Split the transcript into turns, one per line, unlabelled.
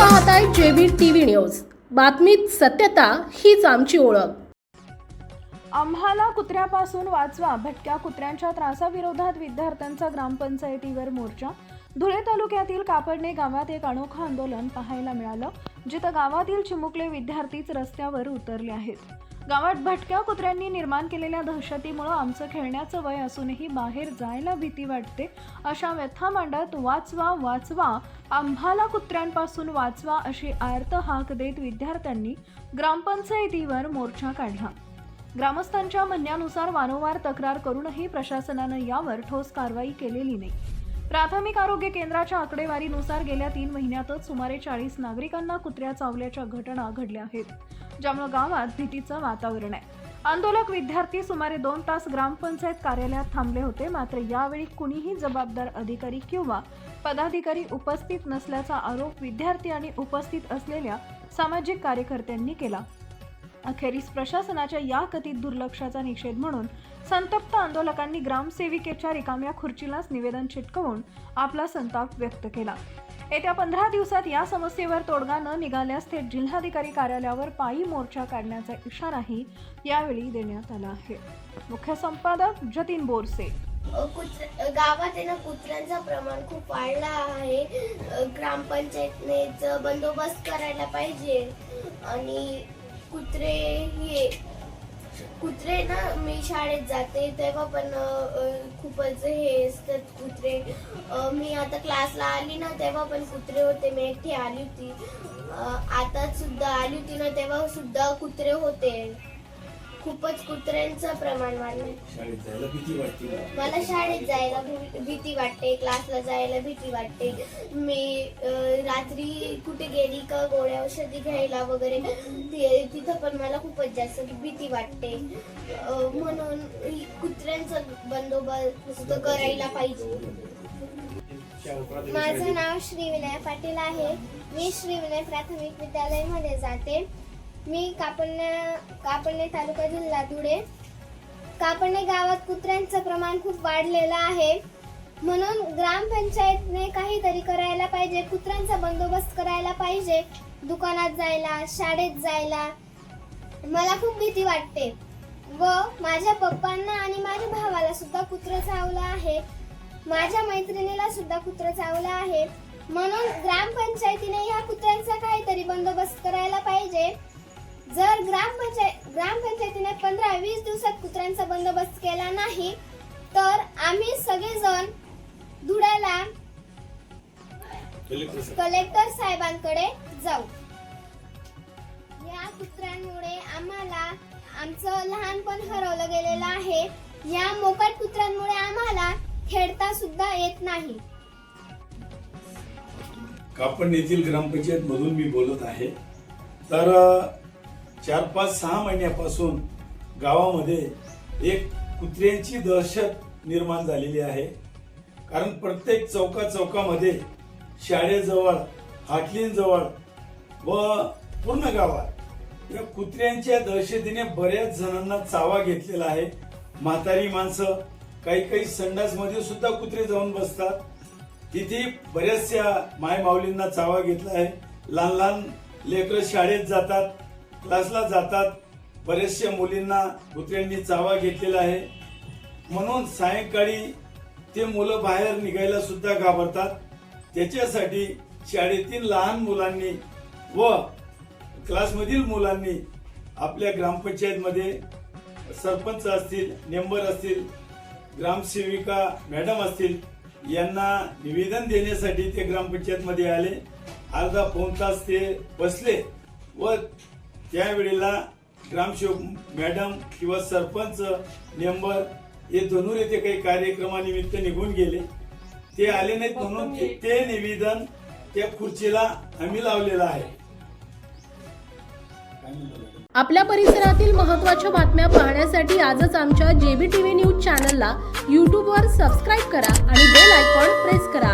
पाहताय JB TV news. बातमीत सत्यता हीच आमची ओळख.
आम्हाला कुत्र्यापासून वाचवा भटक्या कुत्र्यांच्या त्रासाविरोधात विद्यार्थ्यांचा ग्रामपंचायतीवर मोर्चा. धुळे तालुक्यातील कापडणे गावात एक अनोखं आंदोलन पाहायला मिळालं जिथं गावातील चिमुकले विद्यार्थीच रस्त्यावर उतरले आहेत. गावात भटक्या कुत्र्यांनी निर्माण केलेल्या दहशतीमुळं आमचं खेळण्याचं वय असूनही बाहेर जायला भीती वाटते. अशा व्यथा मांडत वाचवा वाचवा. आम्हाला कुत्र्यांपासून वाचवा अशी आर्त हाक देत विद्यार्थ्यांनी ग्रामपंचायतीवर मोर्चा काढला. ग्रामस्थांच्या म्हणण्यानुसार वारंवार तक्रार करूनही प्रशासनानं यावर ठोस कारवाई केलेली नाही. प्राथमिक आरोग्य केंद्राच्या आकडेवारीनुसार गेल्या तीन महिन्यातच सुमारे चाळीस नागरिकांना कुत्र्या चावल्याच्या घटना घडल्या आहेत. ज्यामुळे गावात भीतीचं वातावरण आहे. आंदोलक विद्यार्थी सुमारे दोन तास ग्रामपंचायत कार्यालयात थांबले होते. मात्र यावेळी कुणीही जबाबदार अधिकारी किंवा पदाधिकारी उपस्थित नसल्याचा आरोप विद्यार्थी आणि उपस्थित असलेल्या सामाजिक कार्यकर्त्यांनी केला. अखेरीस प्रशासनाच्या या कथित दुर्लक्षाचा निषेध म्हणून संतप्त आंदोलकांनी ग्रामसेविकेच्या रिकाम्या खुर्चीलाच निवेदन चिटकवून आपला संताप व्यक्त केला. येत्या पंधरा दिवसात या समस्येवर तोडगा न निघाल्यास थेट जिल्हाधिकारी कार्यालयावर पायी मोर्चा काढण्याचा इशाराही यावेळी देण्यात आला आहे. मुख्य संपादक जतीन बोरसे.
गावात आहे ना कुत्र्यांचं प्रमाण खूप वाढलं आहे. ग्रामपंचायतने बंदोबस्त करायला पाहिजे. आणि कुत्रे हे कुत्रे ना मी शाळेत जाते तेव्हा पण खूपच हे असतात कुत्रे. मी आता क्लासला आली ना तेव्हा पण कुत्रे होते. मी एकटी आली होती. आता सुद्धा आली होती ना तेव्हा सुद्धा कुत्रे होते. खूपच कुत्र्यांचं प्रमाण वाढलंय मला शाळेत जायला भीती वाटते क्लासला जायला भीती वाटते. मी रात्री कुठे गेली का गोळ्या औषधी घ्यायला वगैरे ति- तिथं पण मला खूपच जास्त भीती वाटते. म्हणून कुत्र्यांचा बंदोबस्त करायला पाहिजे. माझं नाव श्री विनय पाटील आहे. मी श्री विनय प्राथमिक विद्यालयामध्ये जाते. मी कापडणे कापडणे तालुका जिल्हा धुळे कापडणे गावात कुत्र्यांचं प्रमाण खूप वाढलेलं आहे. म्हणून ग्रामपंचायतने काहीतरी करायला पाहिजे कुत्र्यांचा बंदोबस्त करायला पाहिजे दुकानात जायला शाळेत जायला. मला खूप भीती वाटते. व माझ्या पप्पांना आणि माझ्या भावाला सुद्धा कुत्रं चावलं आहे. माझ्या मैत्रिणीला सुद्धा कुत्रं चावलं आहे. म्हणून ग्रामपंचायतीने ह्या कुत्र्यांचा काहीतरी बंदोबस्त करायला पाहिजे. जर ग्रामपंचायत ग्रामपंचायतीने पंधरा वीस दिवसात कुत्र्यांचा बंदोबस्त केला नाही तर आम्ही सगळेजण धुळ्याला कलेक्टर साहेबांकडे जाऊ. या कुत्र्यांमुळे आम्हाला आमचं लहानपण हरवलं गेलेलं आहे. या मोकाट कुत्र्यांमुळे आम्हाला खेळता सुद्धा येत नाही.
कापड येथील ग्रामपंचायत मधून मी बोलत आहे. तर चार पाच सहा महिन्यापासून गावामध्ये एक कुत्र्यांची दहशत निर्माण झालेली आहे. कारण प्रत्येक चौका चौकामध्ये शाळेजवळ हाटलींजवळ व पूर्ण गावात या कुत्र्यांच्या दहशतीने बऱ्याच जणांना चावा घेतलेला आहे. म्हातारी माणसं काही काही संडासमध्ये सुद्धा कुत्रे जाऊन बसतात. तिथे बऱ्याचशा माय माऊलींना चावा घेतला आहे. लहान लहान लेकरं शाळेत जातात. क्लासला जातात. बऱ्याचशा मुलींना कुत्र्यांनी चावा घेतलेला आहे. म्हणून सायंकाळी ते मुलं बाहेर निघायला सुद्धा घाबरतात. त्याच्यासाठी शाळेतील लहान मुलांनी व क्लासमधील मुलांनी आपल्या ग्रामपंचायतमध्ये सरपंच असतील मेंबर असतील ग्रामसेविका मॅडम असतील यांना निवेदन देण्यासाठी ते ग्रामपंचायतमध्ये आले. अर्धा पाऊण तास ते बसले व त्यावेळेला ग्रामसेवक मॅडम किंवा सरपंच मेंबर हे धनुर येथे काही कार्यक्रमानिमित्त निघून गेले ते आले नाहीत म्हणून ते- निवेदन त्या खुर्चीला आम्ही लावलेलं आहे?
आपल्या परिसरातील महत्त्वाच्या बातम्या पाहण्यासाठी आजच आमच्या जेबी टीव्ही न्यूज चॅनलला यूट्यूबवर सबस्क्राईब करा आणि बेल आयकॉन प्रेस करा